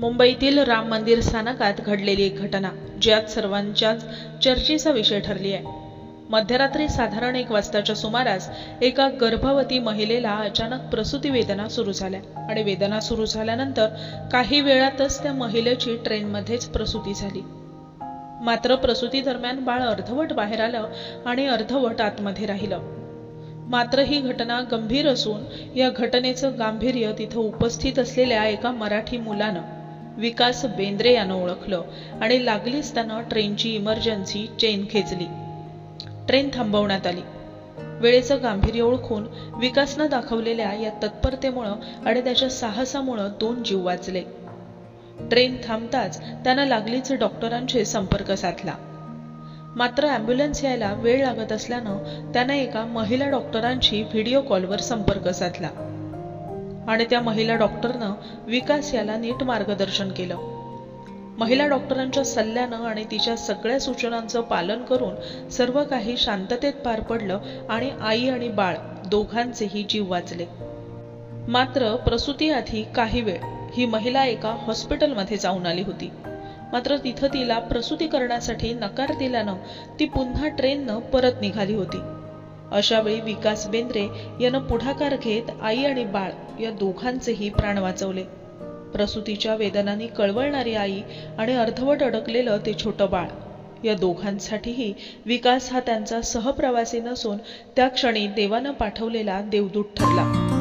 मुंबईतील राम मंदिर स्थानकात घडलेली एक घटना ज्यात सर्वांच्याच चर्चेचा विषय ठरली आहे. मध्यरात्री साधारण एक वाजताच्या सुमारास एका गर्भवती महिलेला अचानक प्रसूती वेदना सुरू झाल्या आणि वेदना सुरू झाल्यानंतर काही वेळातच त्या महिलेची ट्रेनमध्येच प्रसूती झाली. मात्र प्रसूती दरम्यान बाळ अर्धवट बाहेर आलं आणि अर्धवट आतमध्ये राहिलं. मात्र ही घटना गंभीर असून या घटनेचं गांभीर्य तिथं उपस्थित असलेल्या एका मराठी मुलानं विकास बेंद्रे यानं ओळखलं आणि लागलीच त्यानं ट्रेनची इमर्जन्सी चेन खेचली. ट्रेन थांबवण्यात आली. वेळेचं गांभीर्य ओळखून विकासनं दाखवलेल्या या तत्परतेमुळं आणि त्याच्या साहसामुळं दोन जीव वाचले. ट्रेन थांबताच त्यानं लागलीच डॉक्टरांशी संपर्क साधला. मात्र ॲम्ब्युलन्स यायला वेळ लागत असल्यानं त्यानं एका महिला डॉक्टरांशी व्हिडिओ कॉलवर संपर्क साधला. आणि त्या महिला डॉक्टरनं विकास याला नीट मार्गदर्शन केलं. महिला डॉक्टरांच्या सल्ल्यानं आणि तिच्या सगळ्या सूचनांचं पालन करून सर्व काही शांततेत पार पडलं आणि आई आणि बाळ दोघांचेही जीव वाचले. मात्र प्रसूतीआधी काही वेळ ही महिला एका हॉस्पिटलमध्ये जाऊन आली होती. मात्र तिथं तिला प्रसूती करण्यासाठी नकार दिल्यानं ती पुन्हा ट्रेननं परत निघाली होती. अशावेळी विकास बेंद्रे यानं पुढाकार घेत आई आणि बाळ या दोघांचेही प्राण वाचवले. प्रसूतीच्या वेदनांनी कळवळणारी आई आणि अर्धवट अडकलेलं ते छोटं बाळ. या दोघांसाठीही विकास हा त्यांचा सहप्रवासी नसून त्या क्षणी देवानं पाठवलेला देवदूत ठरला.